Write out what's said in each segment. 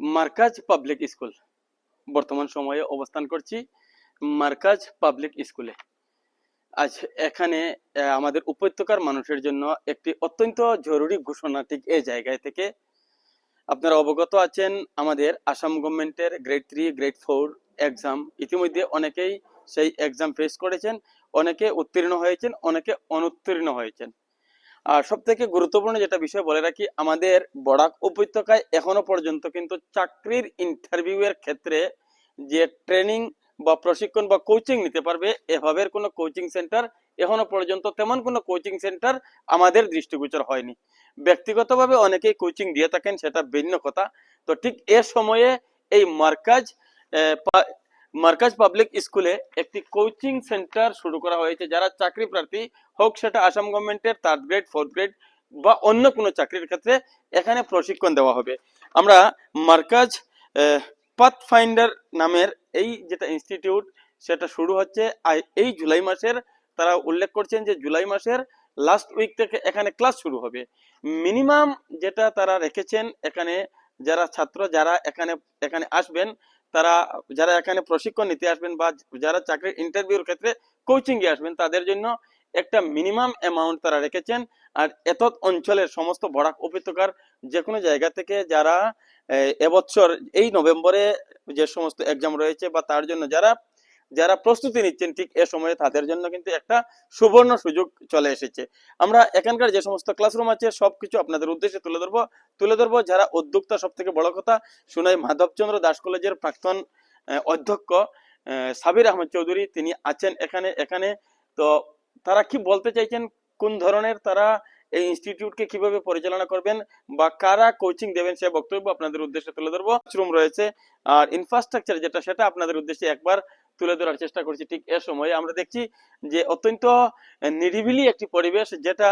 মার্কাজ public school. বর্তমান সময়ে অবস্থান করছি মার্কাজ পাবলিক স্কুলে। আজ এখানে আমাদের উপত্যকার মানুষের জন্য একটি অত্যন্ত জরুরি ঘোষণা ঠিক এই জায়গায় থেকে আপনারা অবগত আছেন, আমাদের আসাম গভর্নমেন্টের grade three grade four exam ইতিমধ্যে অনেকেই সেই এক্সাম ফেস করেছেন, অনেকে উত্তীর্ণ হয়েছেন, অনেকে অনুত্তীর্ণ হয়েছেন। আর সব থেকে গুরুত্বপূর্ণ যেটা বিষয় বলে রাখি, আমাদের বরাক উপত্যকায় এখনও পর্যন্ত কিন্তু চাকরির ইন্টারভিউ এর ক্ষেত্রে যে ট্রেনিং বা প্রশিক্ষণ বা কোচিং নিতে পারবে এভাবে কোনো কোচিং সেন্টার এখনও পর্যন্ত তেমন কোনো কোচিং সেন্টার আমাদের দৃষ্টিগোচর হয়নি। ব্যক্তিগতভাবে অনেকেই কোচিং দিয়ে থাকেন, সেটা ভিন্ন কথা। তো ঠিক এ সময়ে এই মার্কাজ মার্কাজ পাবলিক স্কুলে একটি কোচিং সেন্টার শুরু করা হয়েছে, যারা চাকরি প্রার্থী হোক সেটা আসাম গভর্নমেন্টের থার্ড গ্রেড ফোর্থ গ্রেড বা অন্য কোনো চাকরির ক্ষেত্রে এখানে প্রশিক্ষণ দেওয়া হবে। আমরা মার্কাজ পাথ ফাইন্ডার নামের এই যেটা ইনস্টিটিউট সেটা শুরু হচ্ছে এই জুলাই মাসের। তারা উল্লেখ করছেন যে জুলাই মাসের লাস্ট উইক থেকে এখানে ক্লাস শুরু হবে। মিনিমাম যেটা তারা রেখেছেন এখানে যারা ছাত্র, যারা এখানে এখানে আসবেন, তারা, যারা এখানে প্রশিক্ষণ নিতে আসবেন বা যারা চাকরির ইন্টারভিউর ক্ষেত্রে কোচিংয়ে আসবেন, তাদের জন্য একটা মিনিমাম অ্যামাউন্ট তারা রেখেছেন। আর এত অঞ্চলের সমস্ত বরাক উপত্যকার যে কোনো জায়গা থেকে যারা এবছর এই নভেম্বরে যে সমস্ত এক্সাম রয়েছে বা তার জন্য যারা যারা প্রস্তুতি নিচ্ছেন ঠিক এ সময়ে তাদের জন্য কিন্তু একটা সুবর্ণ সুযোগ চলে এসেছে। আমরা এখানকার যে সমস্ত ক্লাসরুম আছে সবকিছু আপনাদের উদ্দেশ্যে তুলে ধরবো। তুলে ধরবো যারা উদ্যোক্তা সব থেকে বড় কথা শুনাই মাধবচন্দ্র দাস কলেজের প্রাক্তন অধ্যক্ষ সাবির আহমেদ চৌধুরী, তিনি আছেন এখানে এখানে। তো তারা কি বলতে চাইছেন? কোন ধরনের তারা এই ইনস্টিটিউটকে কীভাবে পরিচালনা করবেন? বা কারা কোচিং দেবেন? সে বক্তব্য আপনাদের উদ্দেশ্যে তুলে ধরবো। রুম রয়েছে। আর ইনফ্রাস্ট্রাকচার যেটা, সেটা আপনাদের উদ্দেশ্যে একবার তুলে ধরার চেষ্টা করছি। ঠিক এ সময়ে আমরা দেখছি যে অত্যন্ত নিরিবিলি একটি পরিবেশ যেটা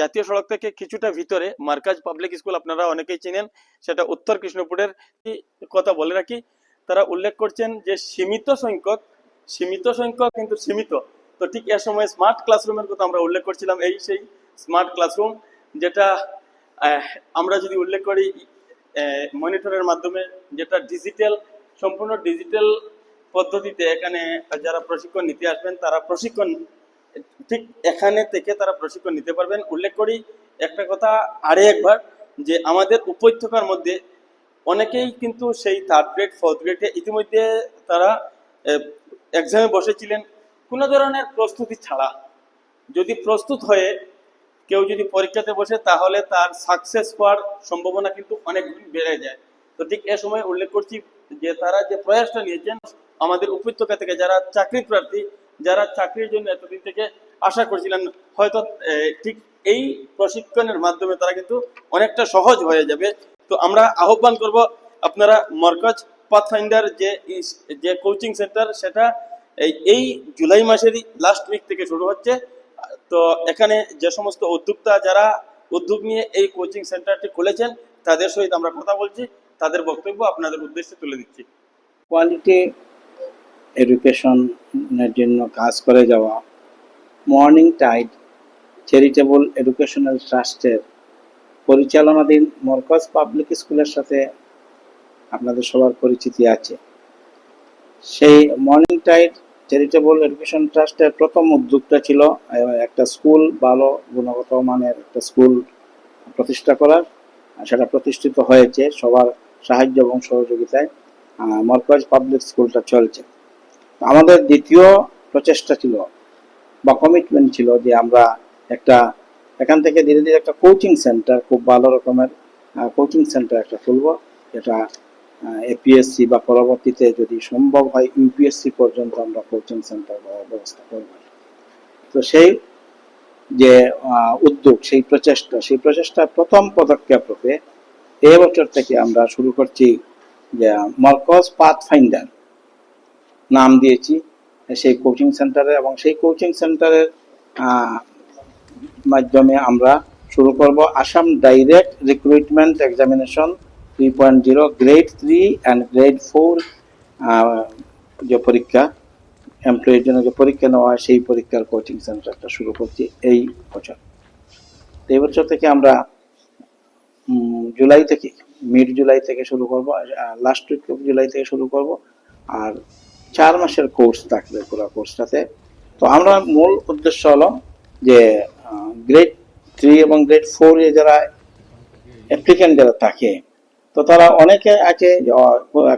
জাতীয় সড়ক থেকে কিছুটা ভিতরে, মার্কাজ পাবলিক স্কুল আপনারা অনেকেই চিনেন, সেটা উত্তর কৃষ্ণপুরের কথা বলে রাখি? তারা উল্লেখ করছেন যে সীমিত সংখ্যক সীমিত সংখ্যক কিন্তু সীমিত। তো ঠিক এ সময় স্মার্ট ক্লাসরুমের কথা আমরা উল্লেখ করছিলাম, এই সেই স্মার্ট ক্লাসরুম যেটা আমরা যদি উল্লেখ করি মনিটরের মাধ্যমে যেটা ডিজিটাল সম্পূর্ণ ডিজিটাল পদ্ধতিতে এখানে যারা প্রশিক্ষণ নিতে আসবেন, তারা প্রশিক্ষণ, ঠিক এখানে থেকে তারা প্রশিক্ষণ নিতে পারবেন। উল্লেখ করি একটা কথা আরে একবার, যে আমাদের উপত্যকার মধ্যে অনেকেই কিন্তু সেই থার্ড গ্রেড ফোর্থ গ্রেডে ইতিমধ্যে তারা এক্সামে বসেছিলেন। কোনো ধরনের প্রস্তুতি ছাড়া। যদি প্রস্তুত হয়ে কেউ যদি পরীক্ষাতে বসে, তাহলে তার সাকসেস হওয়ার সম্ভাবনা কিন্তু অনেক বেড়ে যায়। তো ঠিক এ সময় উল্লেখ করছি যে, তারা যে প্রয়াসটা নিয়েছেন, আমাদের উপত্যকা থেকে যারা চাকরি প্রার্থী, যারা চাকরির জন্য এতদিন থেকে আশা করছিলেন, হয়তো ঠিক এই প্রশিক্ষণের মাধ্যমে তারা কিন্তু অনেকটা সহজ হয়ে যাবে। তো আমরা আহ্বান করব আপনারা মরকজ পাথফাইন্ডার যে যে কোচিং সেন্টার সেটা এই এই জুলাই মাসেরই লাস্ট উইক থেকে শুরু হচ্ছে। তো এখানে যে সমস্ত উদ্যোক্তা যারা উদ্যোগ নিয়ে এই কোচিং সেন্টারটি খুলেছেন, তাদের সহিত আমরা কথা বলছি। তাদের বক্তব্য আপনাদের উদ্দেশ্যে তুলে দিচ্ছি। কোয়ালিটি এডুকেশনের জন্য কাজ করে যাওয়া মর্নিং টাইড চ্যারিটেবল এডুকেশনাল ট্রাস্টের পরিচালনাধীন মরকজ পাবলিক স্কুলের সাথে আপনাদের সবার পরিচিতি আছে। সেই মর্নিং টাইড চ্যারিটেবল এডুকেশন ট্রাস্টের প্রথম উদ্যোগটা ছিল একটা স্কুল, ভালো গুণগত মানের একটা স্কুল প্রতিষ্ঠা করার সেটা প্রতিষ্ঠিত হয়েছে সবার সাহায্য এবং সহযোগিতায় মরকজ পাবলিক স্কুলটা চলছে। আমাদের দ্বিতীয় প্রচেষ্টা ছিল, বা কমিটমেন্ট ছিল, যে আমরা একটা, এখান থেকে ধীরে ধীরে একটা কোচিং সেন্টার খুব ভালো রকমের কোচিং সেন্টার একটা খুলবো, যেটা এপিএসসি বা পরবর্তীতে যদি সম্ভব হয় ইউপিএসসি পর্যন্ত আমরা কোচিং সেন্টার ব্যবস্থা করব। তো সেই যে উদ্যোগ, সেই প্রচেষ্টা, সেই প্রচেষ্টার প্রথম পদক্ষেপ রূপে এই বছর থেকে আমরা শুরু করছি যে মরকজ পাথ ফাইন্ডার নাম দিয়েছি সেই কোচিং সেন্টারে এবং সেই কোচিং সেন্টারের মাধ্যমে আমরা শুরু করব Assam direct recruitment examination three point zero grade three and grade four যে পরীক্ষা এমপ্লয়ের জন্য যে পরীক্ষা নেওয়া হয়, সেই পরীক্ষার কোচিং সেন্টারটা শুরু করছি এই বছর। এই বছর থেকে আমরা জুলাই থেকে মিড জুলাই থেকে শুরু করব লাস্ট উইক অফ জুলাই থেকে শুরু করব, আর চার মাসের কোর্স থাকবে পুরো কোর্সটাতে তো আমরা মূল উদ্দেশ্য হলো যে গ্রেড থ্রি এবং গ্রেড ফোর এ যারা অ্যাপ্লিক্যান্ট যারা থাকে তো তারা অনেকে আছে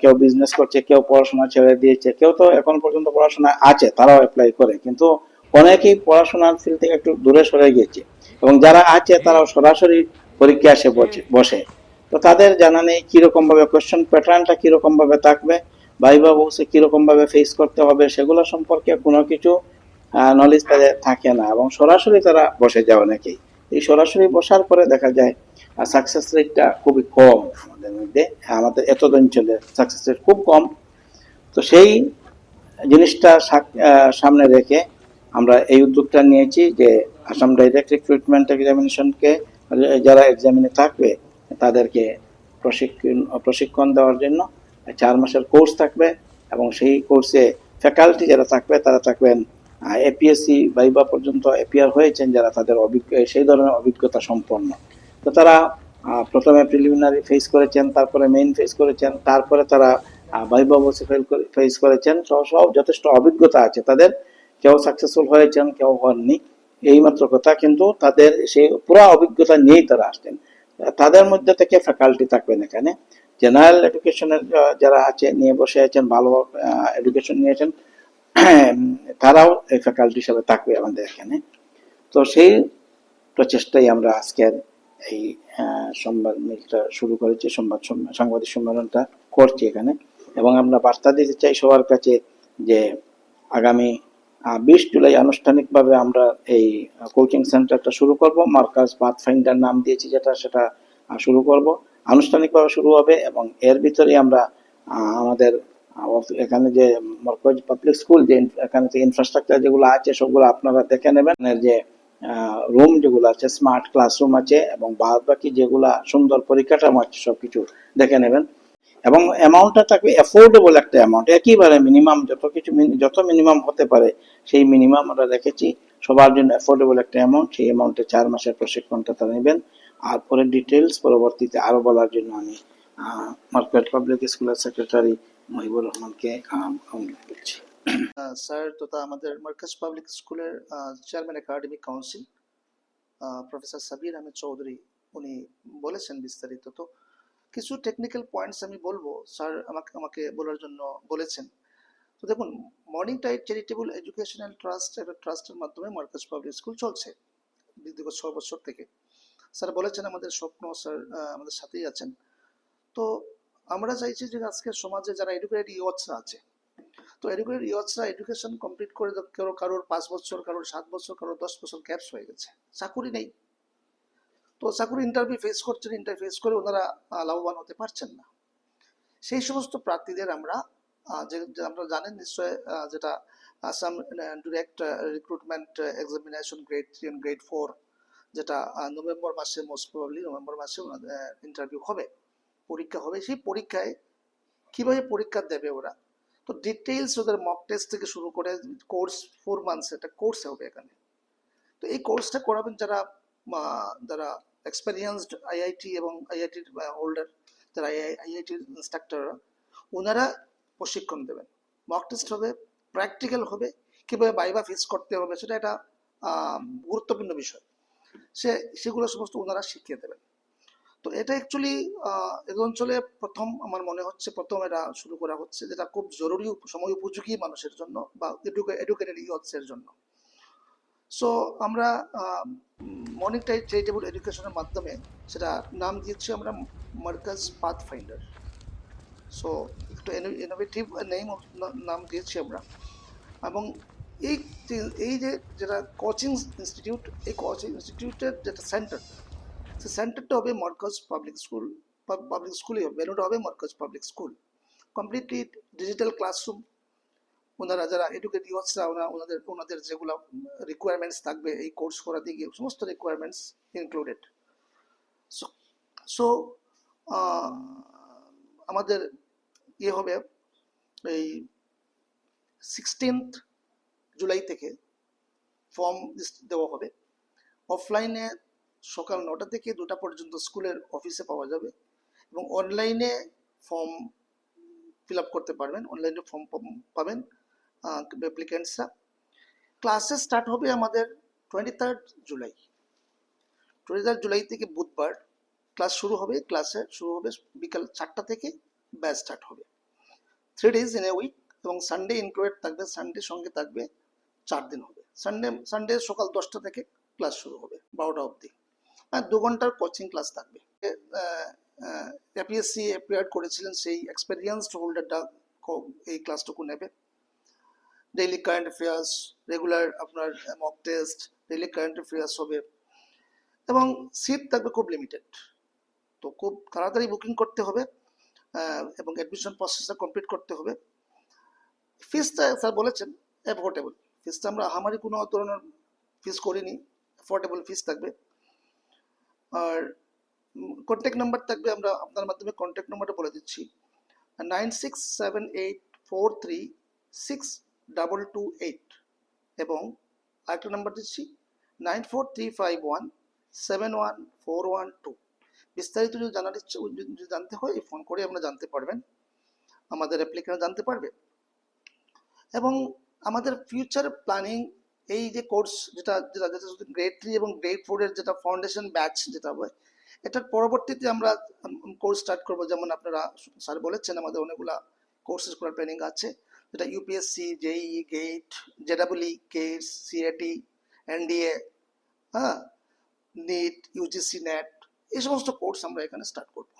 কেউ বিজনেস করছে, কেউ পড়াশোনা ছেড়ে দিয়েছে, কেউ তো এখন পর্যন্ত পড়াশোনা আছে, তারাও অ্যাপ্লাই করে, কিন্তু অনেকেই পড়াশোনার ফিল্ড থেকে একটু দূরে সরে গিয়েছে। এবং যারা আছে, তারাও সরাসরি পরীক্ষা এসে বসে- তো তাদের জানা নেই কীরকম ভাবে কোয়েশ্চেন প্যাটার্নটা কীরকম ভাবে থাকবে, ভাইবা বসে কীরকম ভাবে ফেস করতে হবে, সেগুলো সম্পর্কে কোনো কিছু নলেজ তাদের থাকে না। এবং সরাসরি তারা বসে যায় অনেকেই। এই সরাসরি বসার পরে দেখা যায় সাকসেস রেটটা খুবই কম আমাদের মধ্যে। আমাদের এত অঞ্চলে সাকসেস রেট খুব কম। তো সেই জিনিসটা সামনে রেখে আমরা এই উদ্যোগটা নিয়েছি যে আসাম ডাইরেক্ট রিক্রুটমেন্ট এক্সামিনেশনকে যারা এক্সামিনে থাকবে, তাদেরকে প্রশিক্ষণ প্রশিক্ষণ দেওয়ার জন্য চার মাসের কোর্স থাকবে এবং সেই কোর্সে ফ্যাকাল্টি যারা থাকবে, তারা থাকবেন এপিএসসি বাইবা পর্যন্ত এপিআর হয়েছেন যারা তাদের অভিজ্ঞ, সেই ধরনের অভিজ্ঞতা সম্পন্ন। তো তারা প্রথমে প্রিলিমিনারি ফেস করেছেন, তারপরে মেইন ফেস করেছেন, তারপরে তারা বসে ফেল ফেস করেছেন। সব সব যথেষ্ট অভিজ্ঞতা আছে তাদের। কেউ সাকসেসফুল হয়েছেন, কেউ হননি এইমাত্র কথা। কিন্তু তাদের সেই পুরো অভিজ্ঞতা নিয়েই তারা আসতেন তাদের মধ্যে থেকে ফ্যাকাল্টি থাকবেন এখানে। জেনারেল এডুকেশনের যারা আছে, নিয়ে বসে আছেন, ভালো এডুকেশন নিয়েছেন তারাও এই ফ্যাকাল্টি হিসাবে থাকবে আমাদের এখানে। তো সেই প্রচেষ্টাই আমরা আজকের এই সংবাদ মিলটা শুরু করেছি, সংবাদ সাংবাদিক সম্মেলনটা করছি এখানে। এবং আমরা বার্তা দিতে চাই সবার কাছে যে আগামী বিশ জুলাই আনুষ্ঠানিকভাবে আমরা এই কোচিং সেন্টারটা শুরু করব। মার্কাস পাথ ফাইন্ডার নাম দিয়েছি যেটা, সেটা শুরু করব। আনুষ্ঠানিকভাবে শুরু হবে এবং এর ভিতরে আমরা আমাদের এখানে যে মরকজ পাবলিক স্কুল, যে এখানে যে ইনফ্রাস্ট্রাকচার যেগুলো আছে, সবগুলো আপনারা দেখে নেবেন। যে রুম যেগুলো আছে স্মার্ট ক্লাসরুম আছে এবং বাদ বাকি যেগুলা সুন্দর পরিকাঠামো আছে, সবকিছু দেখে নেবেন। এবং অ্যামাউন্টটা থাকবে অ্যাফোর্ডেবল একটা অ্যামাউন্ট একেবারে মিনিমাম যত কিছু যত মিনিমাম হতে পারে, সেই মিনিমাম আমরা রেখেছি। সবার জন্য অ্যাফোর্ডেবল একটা অ্যামাউন্ট সেই অ্যামাউন্টে চার মাসের প্রশিক্ষণটা তারা নেবেন। আর পরে ডিটেলস পরবর্তীতে আরও বলার জন্য আমি মার্কেট পাবলিক স্কুলের সেক্রেটারি মহিবুর রহমানকে অনুরোধ করছি স্যার তথা আমাদের মার্কাজ পাবলিক স্কুলের chairman academic council professor Sabir Ahmed Chowdhury, উনি বলেছেন বিস্তারিত। তো কিছু টেকনিক্যাল পয়েন্টস আমি বলব, স্যার আমাকে আমাকে বলার জন্য বলেছেন। তো দেখুন morning tide charitable educational trust একটা ট্রাস্টের মাধ্যমে মার্কাজ পাবলিক স্কুল চলছে, দীর্ঘ ছ বছর থেকে। স্যার বলেছেন আমাদের স্বপ্ন, স্যার আমাদের সাথেই আছেন। তো আমরা চাইছি যে আজকের সমাজে যারা এডুকেটেড ইয়থসরা আছে তো এডুকেটেড ইয়থসরা এডুকেশন কমপ্লিট করে কারও কারোর পাঁচ বছর, কারোর সাত বছর, কারোর দশ বছর গ্যাপস হয়ে গেছে। চাকুরি নেই। তো চাকুরি ইন্টারভিউ ফেস করছেন ইন্টারভিউ ফেস করে ওনারা লাভবান হতে পারছেন না। সেই সমস্ত প্রার্থীদের আমরা যে জানেন নিশ্চয় যেটা Assam direct recruitment examination grade three and grade four যেটা নভেম্বর মাসে মোস্ট প্রবাবলি নভেম্বর মাসে ইন্টারভিউ হবে, পরীক্ষা হবে। সেই পরীক্ষায় কীভাবে পরীক্ষা দেবে ওরা? তো ডিটেইলস ওদের মক টেস্ট থেকে শুরু করে কোর্স ফোর মান্থস একটা কোর্স হবে এখানে। তো এই কোর্সটা করাবেন যারা যারা এক্সপেরিয়েন্সড আইআইটি এবং আইআইটির হোল্ডার যারা আইআইটির ইনস্ট্রাক্টররা ওনারা প্রশিক্ষণ দেবেন। মক টেস্ট হবে প্র্যাকটিক্যাল হবে, কীভাবে বাইবা ফেস করতে হবে সেটা একটা গুরুত্বপূর্ণ বিষয়। সে, সেগুলো সমস্ত ওনারা শিখিয়ে দেবেন। তো এটা অ্যাকচুয়ালি এই অঞ্চলে প্রথম আমার মনে হচ্ছে প্রথম এটা শুরু করা হচ্ছে যেটা খুব জরুরি সময় উপযোগী মানুষের জন্য বা এডুকেটেড ইয়থসের জন্য। সো আমরা মর্নিং চ্যারিটেবল এডুকেশনের মাধ্যমে সেটা নাম দিয়েছি আমরা মার্কাজ পাথ ফাইন্ডার সো একটু ইনোভেটিভ নেম নাম দিয়েছি আমরা। এবং এই এই যে, যেটা কোচিং ইনস্টিটিউট এই কোচিং ইনস্টিটিউটের যেটা সেন্টার সে সেন্টারটা হবে মার্কাজ পাবলিক স্কুল পাবলিক স্কুলই হবে ভেনুটা হবে Markaz public school completely digital classroom ওনারা যারা এডুকেট ইউথসরা ওনা ওনাদের ওনাদের যেগুলো রিকোয়ারমেন্টস থাকবে এই কোর্স করাতে গিয়ে সমস্ত রিকোয়ারমেন্টস ইনক্লুডেড সো আমাদের ইয়ে হবে এই সিক্সটিন্থ জুলাই থেকে ফর্ম দেওয়া হবে অফলাইনে সকাল নটা থেকে দুটা পর্যন্ত স্কুলের অফিসে পাওয়া যাবে এবং অনলাইনে ফর্ম ফিল আপ করতে পারবেন। অনলাইনে ফর্ম পাবেন অ্যাপ্লিকেন্টসরা ক্লাসে স্টার্ট হবে আমাদের twenty third July. Twenty third July থেকে বুধবার ক্লাস শুরু হবে। ক্লাসে শুরু হবে বিকাল চারটা থেকে ব্যাচ স্টার্ট হবে। Three days in a week এবং সানডে ইনক্লুডেড থাকবে। সানডে সঙ্গে থাকবে চার দিন হবে। সানডে সানডে সকাল দশটা থেকে ক্লাস শুরু হবে। বারোটা অবধি। দু ঘণ্টার কোচিং ক্লাস থাকবে। এপিএসসি অ্যাপিয়ার করেছিলেন সেই এক্সপেরিয়েন্সড হোল্ডারটা এই ক্লাসটুকু নেবে। ডেইলি কারেন্ট অ্যাফেয়ার্স রেগুলার আপনার mock test daily current affairs হবে। এবং সিট থাকবে খুব লিমিটেড তো খুব তাড়াতাড়ি বুকিং করতে হবে এবং অ্যাডমিশন প্রসেসটা কমপ্লিট করতে হবে। ফিসটা স্যার বলেছেন অ্যাফোর্ডেবল ফিসটা আমরা হামারি কোনো ধরনের ফিস করিনি অ্যাফোর্ডেবল ফিস থাকবে। আর কন্ট্যাক্ট নাম্বার থাকবে, আমরা আপনার মাধ্যমে কন্ট্যাক্ট নাম্বারটা বলে দিচ্ছি। Nine six seven eight four three six double two eight এবং আরেকটা নাম্বার দিচ্ছি nine four three five one seven one four one two বিস্তারিত যদি জানার ইচ্ছে যদি জানতে হয় ফোন করে আপনারা জানতে পারবেন। আমাদের অ্যাপ্লিকেন্ট জানতে পারবে। এবং আমাদের ফিউচার প্ল্যানিং এই যে কোর্স যেটা যেটা যেটা গ্রেড থ্রি এবং গ্রেড ফোরের যেটা ফাউন্ডেশন ব্যাচ যেটা হয়, এটার পরবর্তীতে আমরা কোর্স স্টার্ট করব। যেমন আপনারা স্যার বলেছেন, আমাদের অনেকগুলা কোর্সেস করার প্ল্যানিং আছে। যেটা ইউপিএসসি জেই গেট জেডাবলি কেস সিএটি এনডিএ হ্যাঁ নিট ইউজিসি নেট এই সমস্ত কোর্স আমরা এখানে স্টার্ট করব।